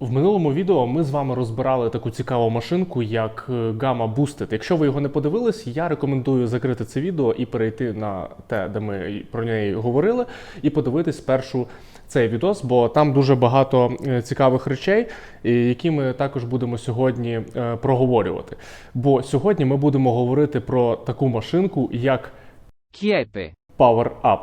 В минулому відео ми з вами розбирали таку цікаву машинку, як е, Gamma Boosted. Якщо ви його не подивились, я рекомендую закрити це відео і перейти на те, де ми про неї говорили, і подивитись спершу цей відос, бо там дуже багато е, цікавих речей, які ми також будемо сьогодні е, проговорювати. Бо сьогодні ми будемо говорити про таку машинку, як. Power Up.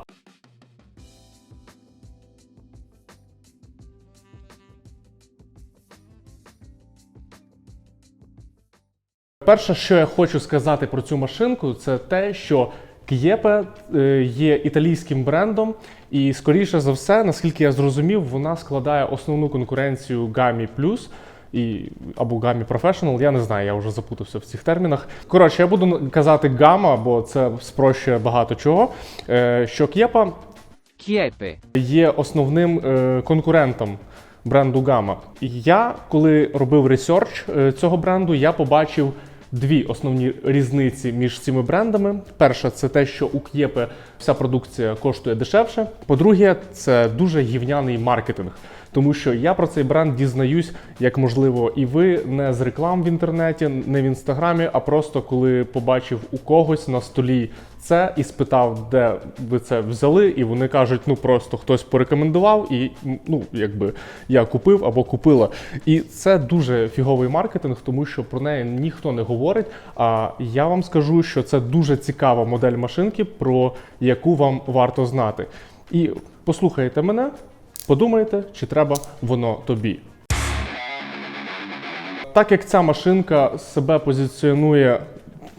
Перше, що я хочу сказати про цю машинку, це те, що К'єпе е, є італійським брендом, і скоріше за все, наскільки я зрозумів, вона складає основну конкуренцію Gami Plus і або Gami Professional, я не знаю, я вже запутався в цих термінах. Коротше, я буду казати Гама, бо це спрощує багато чого. е, Що К'єпа Kiepe. є основним е, конкурентом бренду. І я, коли робив ресерч цього бренду, я побачив дві основні різниці між цими брендами. Перша це те, що у К'єпе вся продукція коштує дешевше. По-друге, це дуже гівняний маркетинг. Тому що я про цей бренд дізнаюсь, як можливо, і ви не з реклам в інтернеті, не в інстаграмі, а просто коли побачив у когось на столі це і спитав, де ви це взяли, і вони кажуть, ну просто хтось порекомендував, і ну якби я купив або купила. І це дуже фіговий маркетинг, тому що про неї ніхто не говорить. А я вам скажу, що це дуже цікава модель машинки, про яку вам варто знати. І послухайте мене, подумайте, чи треба воно тобі. Так як ця машинка себе позиціонує.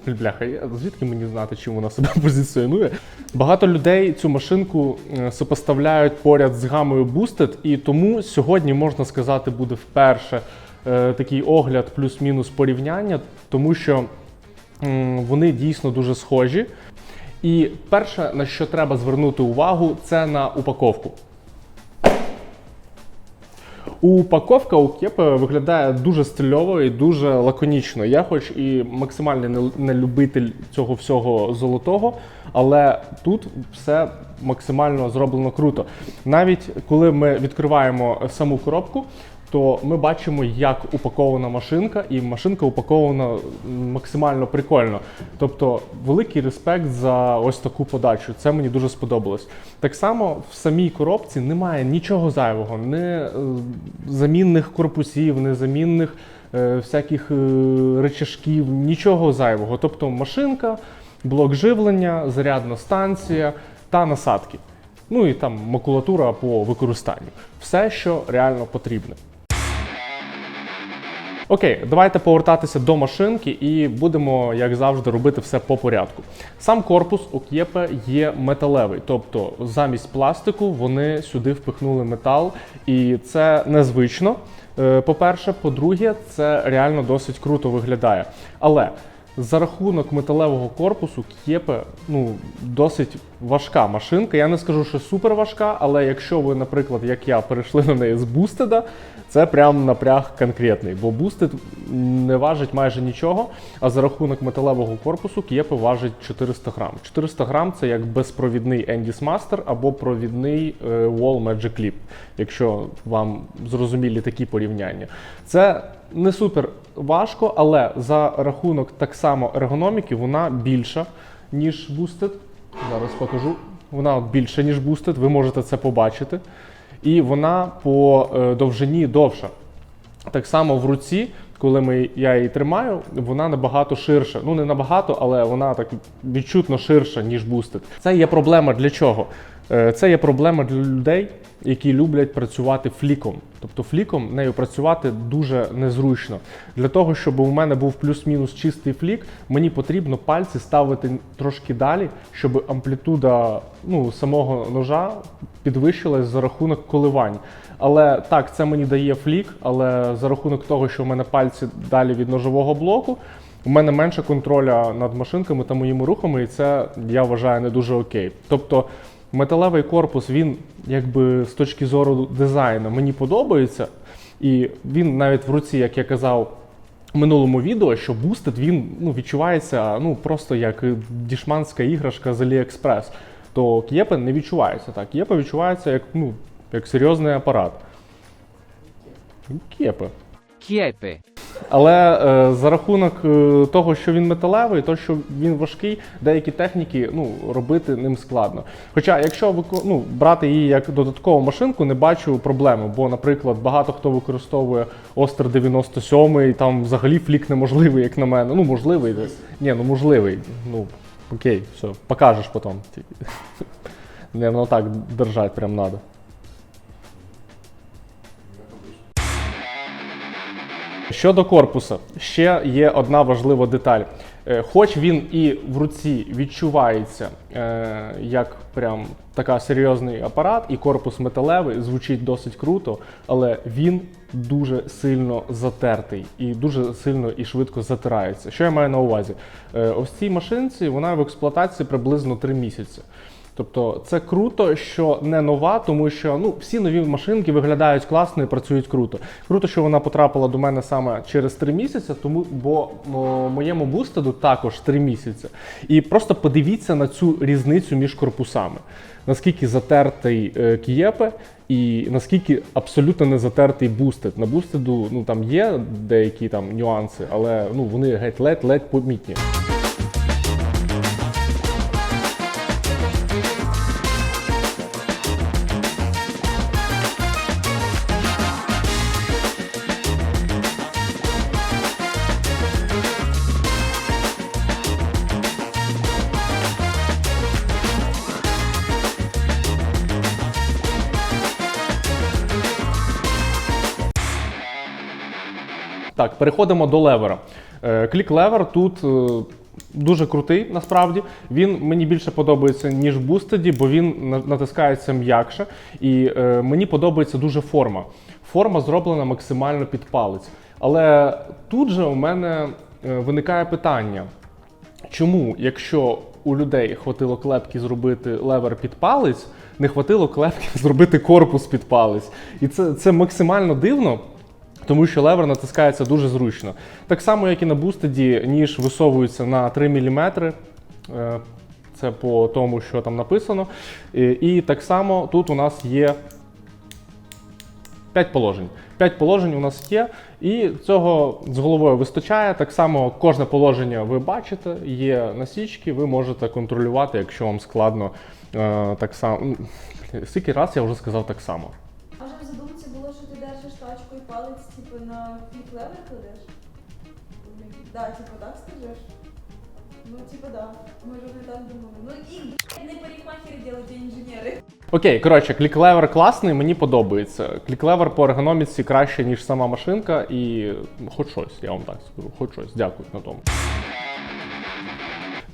Бляха, звідки мені знати, чим вона себе позиціонує? Багато людей цю машинку е, сопоставляють поряд з гамою Boosted, і тому сьогодні можна сказати буде вперше е, такий огляд плюс-мінус порівняння, тому що вони дійсно дуже схожі. І перше, на що треба звернути увагу, це на упаковку. Упаковка у кепи виглядає дуже стильово і дуже лаконічно. Я, хоч і максимальний не- любитель цього всього золотого, але тут все максимально зроблено круто. Навіть коли ми відкриваємо саму коробку, то ми бачимо, як упакована машинка, і машинка упакована максимально прикольно. Тобто, великий респект за ось таку подачу. Це мені дуже сподобалось. Так само в самій коробці немає нічого зайвого, не е, замінних корпусів, не замінних е, всяких е, речашків, нічого зайвого. Тобто машинка, блок живлення, зарядна станція та насадки. Ну і там макулатура по використанню. Все, що реально потрібне. Окей, давайте повертатися до машинки і будемо, як завжди, робити все по порядку. Сам корпус у К'єпе є металевий, тобто замість пластику вони сюди впихнули метал, і це незвично. е, По-перше, по-друге, це реально досить круто виглядає. Але за рахунок металевого корпусу К'єпе ну, досить важка машинка. Я не скажу, що супер важка, але якщо ви, наприклад, як я, перейшли на неї з бустеда, це прям напряг конкретний, бо бустед не важить майже нічого, а за рахунок металевого корпусу К'єпе важить 400 грам. 400 грам це як безпровідний Endis Master або провідний е, Wall Magic Clip, якщо вам зрозумілі такі порівняння. Це не супер важко, але за рахунок так само ергономіки вона більша, ніж Boosted. Зараз покажу. Вона більша, ніж Boosted, ви можете це побачити. І вона по е, довжині довша. Так само в руці, коли ми, я її тримаю, вона набагато ширша. Ну не набагато, але вона так відчутно ширша, ніж бустед. Це є проблема для чого? Е, Це є проблема для людей, які люблять працювати фліком. Тобто фліком нею працювати дуже незручно. Для того, щоб у мене був плюс-мінус чистий флік, мені потрібно пальці ставити трошки далі, щоб амплітуда ну, самого ножа підвищилась за рахунок коливань. Але так, це мені дає флік, але за рахунок того, що в мене пальці далі від ножового блоку, у мене менше контроля над машинками та моїми рухами, і це я вважаю не дуже окей. Тобто металевий корпус, він якби з точки зору дизайну мені подобається, і він навіть в руці, як я казав. В минулому відео, що бустед він ну, відчувається ну, просто як дішманська іграшка з AliExpress, то К'єпе не відчувається так. К'єпе відчувається як, ну, як серйозний апарат. Кєпи. Кєпи. Але е, за рахунок е, того, що він металевий, то що він важкий, деякі техніки ну, робити ним складно. Хоча, якщо ну, брати її як додаткову машинку, не бачу проблеми. Бо, наприклад, багато хто використовує Остер 97, і там взагалі флік неможливий, як на мене. Ну, можливий. Ні, ну можливий. Ну, окей, все, покажеш потім. Не, воно так держать прям надо. Щодо корпуса, ще є одна важлива деталь. Е, Хоч він і в руці відчувається е, як прям така серйозний апарат, і корпус металевий звучить досить круто, але він дуже сильно затертий і дуже сильно і швидко затирається. Що я маю на увазі? Е, ось цій машинці вона в експлуатації приблизно 3 місяці. Тобто це круто, що не нова, тому що ну всі нові машинки виглядають класно і працюють круто. Круто, що вона потрапила до мене саме через три місяці, тому бо о, моєму бустеду також три місяці. І просто подивіться на цю різницю між корпусами. Наскільки затертий е, кієпе і наскільки абсолютно не затертий бустед. На бустеду ну там є деякі там нюанси, але ну вони геть ледь-ледь помітні. Переходимо до левера. Е, Клік-левер тут е, дуже крутий, насправді. Він мені більше подобається, ніж бустеді, бо він натискається м'якше. І е, мені подобається дуже форма. Форма зроблена максимально під палець. Але тут же у мене е, виникає питання. Чому, якщо у людей хватило клепки зробити левер під палець, не хватило клепки зробити корпус під палець? І це, це максимально дивно. Тому що левер натискається дуже зручно. Так само, як і на бустеді, ніж висовується на 3 мм. Е, Це по тому, що там написано. І, так само тут у нас є 5 положень. 5 положень у нас є, і цього з головою вистачає. Так само кожне положення ви бачите, є насічки, ви можете контролювати, якщо вам складно е, так само. Скільки раз я вже сказав так само. Типу, на клік-левер кладеш? Да, типу, так скажеш? Ну, типу, да. Ми ж не так думали. Ну і не парикмахери делать, а інженери. Окей, коротше, кліклевер класний, мені подобається. Кліклевер по ергономіці краще, ніж сама машинка, і хоч щось, я вам так скажу, хоч щось, дякую на тому.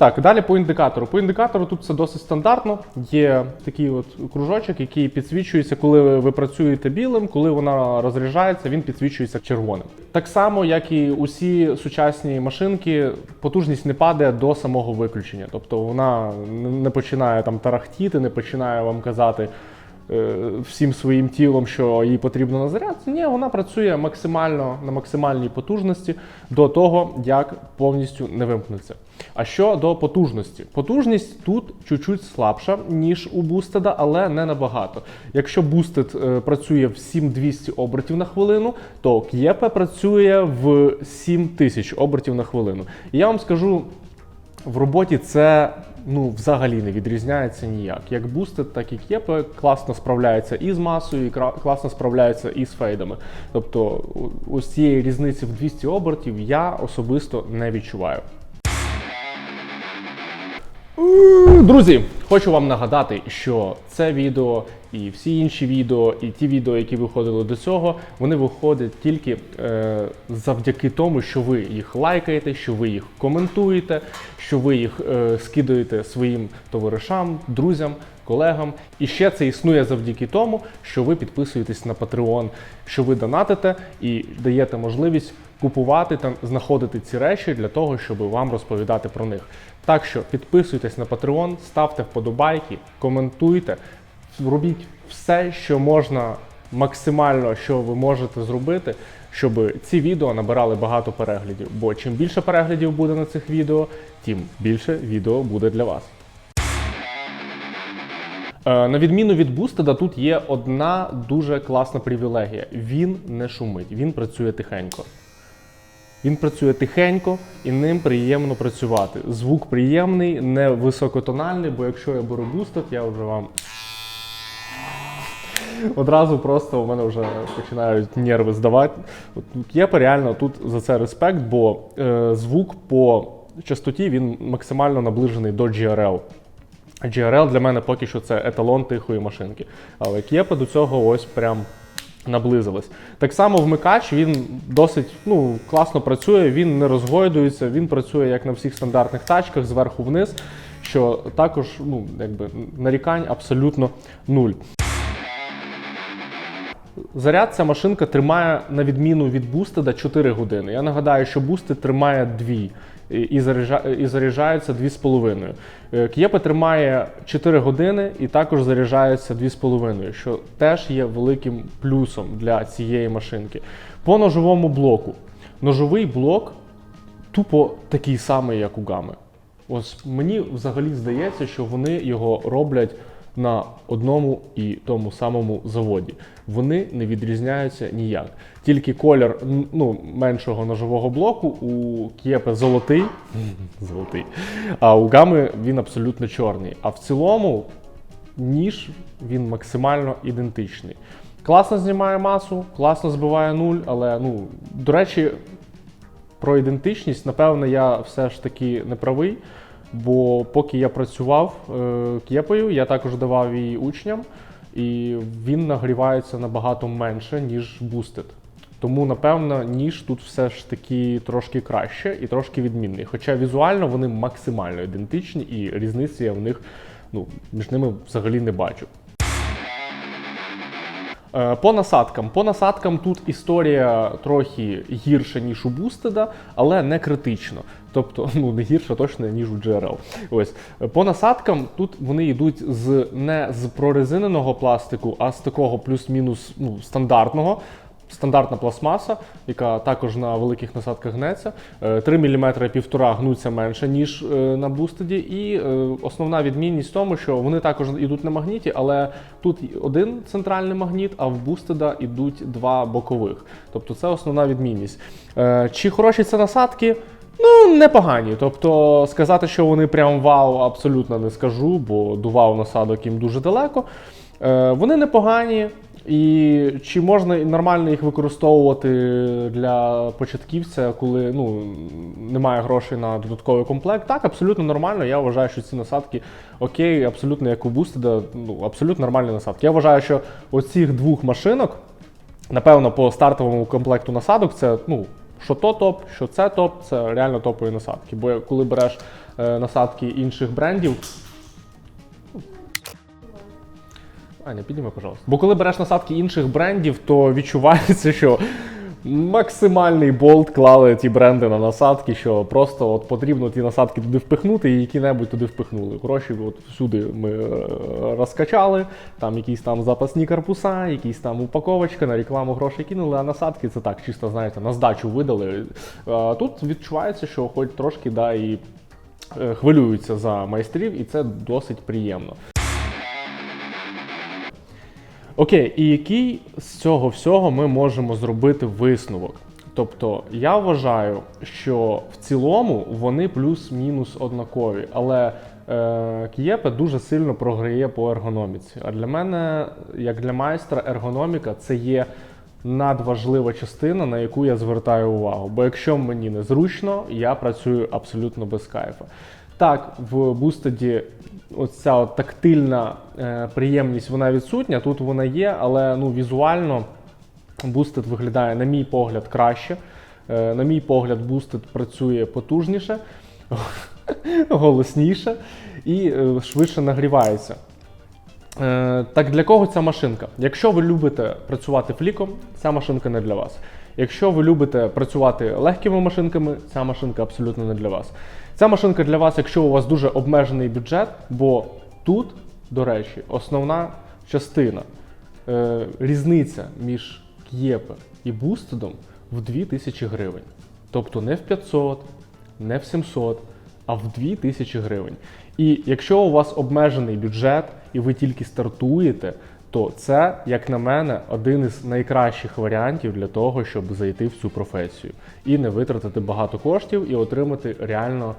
Так, далі по індикатору. По індикатору тут все досить стандартно. Є такий от кружочок, який підсвічується, коли ви- працюєте білим, коли вона розряджається, він підсвічується червоним. Так само, як і усі сучасні машинки, потужність не падає до самого виключення. Тобто вона не починає там тарахтіти, не починає вам казати всім своїм тілом, що їй потрібно на заряд. Ні, вона працює максимально на максимальній потужності до того, як повністю не вимкнеться. А що до потужності? Потужність тут чуть-чуть слабша, ніж у бустеда, але не набагато. Якщо бустед е, працює в 7200 обертів на хвилину, то К'єпе працює в 7000 обертів на хвилину. І я вам скажу, в роботі це ну, взагалі не відрізняється ніяк. Як бустед, так і кепи класно справляються і з масою, і класно справляються і з фейдами. Тобто, ось цієї різниці в 200 обертів я особисто не відчуваю. Друзі, хочу вам нагадати, що це відео і всі інші відео, і ті відео, які виходили до цього, вони виходять тільки е, завдяки тому, що ви їх лайкаєте, що ви їх коментуєте, що ви їх е, скидаєте своїм товаришам, друзям, колегам. І ще це існує завдяки тому, що ви підписуєтесь на Patreon, що ви донатите і даєте можливість купувати та знаходити ці речі для того, щоб вам розповідати про них. Так що підписуйтесь на Patreon, ставте вподобайки, коментуйте, робіть все, що можна максимально, що ви можете зробити, щоб ці відео набирали багато переглядів. Бо чим більше переглядів буде на цих відео, тим більше відео буде для вас. Е, На відміну від Boosted, тут є одна дуже класна привілегія. Він не шумить, він працює тихенько. Він працює тихенько і ним приємно працювати. Звук приємний, не високотональний, бо якщо я беру Boosted, я вже вам одразу просто у мене вже починають нерви здавати. Є реально тут за це респект, бо е, звук по частоті він максимально наближений до GRL. GRL для мене поки що це еталон тихої машинки. Але Кєпа до цього ось прям наблизилась. Так само вмикач він досить ну, класно працює, він не розгойдується, він працює як на всіх стандартних тачках зверху вниз, що також ну, якби, нарікань абсолютно нуль. Заряд ця машинка тримає на відміну від бустеда 4 години. Я нагадаю, що бустед тримає 2 і- і, заряджа- і заряджається 2,5. Е, К'єпа тримає 4 години і також заряджається 2,5, що теж є великим плюсом для цієї машинки. По ножовому блоку. Ножовий блок тупо такий самий, як у Гами. Ось мені взагалі здається, що вони його роблять на одному і тому самому заводі. Вони не відрізняються ніяк. Тільки колір ну, меншого ножового блоку у Кєпе золотий, золотий, а у Гами він абсолютно чорний. А в цілому ніж він максимально ідентичний. Класно знімає масу, класно збиває нуль, але ну, до речі, про ідентичність, напевно, я все ж таки не правий. Бо поки я працював е, кєпою, я також давав її учням, і він нагрівається набагато менше, ніж бустит. Тому, напевно, ніж тут все ж таки трошки краще і трошки відмінний. Хоча візуально вони максимально ідентичні, і різниці я в них ну, між ними взагалі не бачу. Е, По насадкам. По насадкам тут історія трохи гірша, ніж у Бустеда, але не критично. Тобто, ну не гірша точно, ніж у GRL. Ось по насадкам тут вони йдуть з не з прорезиненого пластику, а з такого плюс-мінус ну, стандартного. Стандартна пластмаса, яка також на великих насадках гнеться. Е, 3 мм півтора гнуться менше, ніж е, на бустеді. І е, основна відмінність в тому, що вони також йдуть на магніті, але тут один центральний магніт, а в бустеда йдуть два бокових. Тобто це основна відмінність. Е, Чи хороші це насадки? Ну, непогані. Тобто сказати, що вони прям вау, абсолютно не скажу, бо до вау насадок їм дуже далеко. Вони непогані. І чи можна нормально їх використовувати для початківця, коли ну, немає грошей на додатковий комплект? Так, абсолютно нормально. Я вважаю, що ці насадки окей, абсолютно як у Boosted, ну, абсолютно нормальні насадки. Я вважаю, що оцих двох машинок, напевно, по стартовому комплекту насадок, це ну, що то топ, що це топ, це реально топові насадки. Бо коли береш е, насадки інших брендів, Аня, підніми, пожалуйста. Бо коли береш насадки інших брендів, то відчувається, що максимальний болт клали ті бренди на насадки, що просто от потрібно ті насадки туди впихнути і які-небудь туди впихнули. Гроші от всюди ми е, розкачали, там якісь там запасні корпуса, якісь там упаковочка, на рекламу гроші кинули, а насадки це так, чисто, знаєте, на здачу видали. Тут відчувається, що хоч трошки да, і е, хвилюються за майстрів, і це досить приємно. Окей, і який з цього всього ми можемо зробити висновок? Тобто я вважаю, що в цілому вони плюс-мінус однакові, але е, Кієпе дуже сильно програє по ергономіці. А для мене, як для майстра, ергономіка це є надважлива частина, на яку я звертаю увагу. Бо якщо мені незручно, я працюю абсолютно без кайфа. Так, в бустеді оця от тактильна е, приємність вона відсутня. Тут вона є, але ну, візуально Boosted виглядає, на мій погляд, краще. Е, на мій погляд, бустед працює потужніше, голосніше і е, швидше нагрівається. Е, так для кого ця машинка? Якщо ви любите працювати фліком, ця машинка не для вас. Якщо ви любите працювати легкими машинками, ця машинка абсолютно не для вас. Ця машинка для вас, якщо у вас дуже обмежений бюджет, бо тут, до речі, основна частина е, різниця між К'єпе і Бустедом в 2000 гривень. Тобто не в 500, не в 700, а в 2000 гривень. І якщо у вас обмежений бюджет і ви тільки стартуєте, то це, як на мене, один із найкращих варіантів для того, щоб зайти в цю професію. І не витратити багато коштів і отримати реально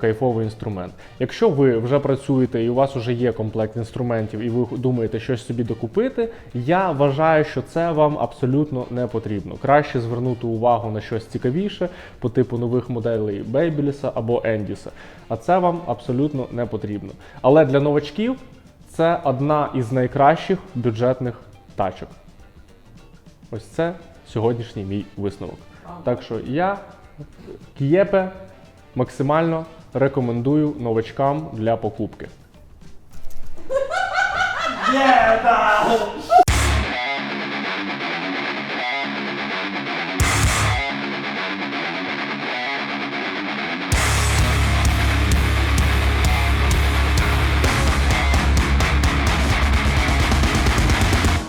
кайфовий інструмент. Якщо ви вже працюєте і у вас вже є комплект інструментів, і ви думаєте щось собі докупити, я вважаю, що це вам абсолютно не потрібно. Краще звернути увагу на щось цікавіше по типу нових моделей Babyliss або Endis. А це вам абсолютно не потрібно. Але для новачків це одна із найкращих бюджетних тачок. Ось це сьогоднішній мій висновок. Так що я Кієпе максимально рекомендую новачкам для покупки.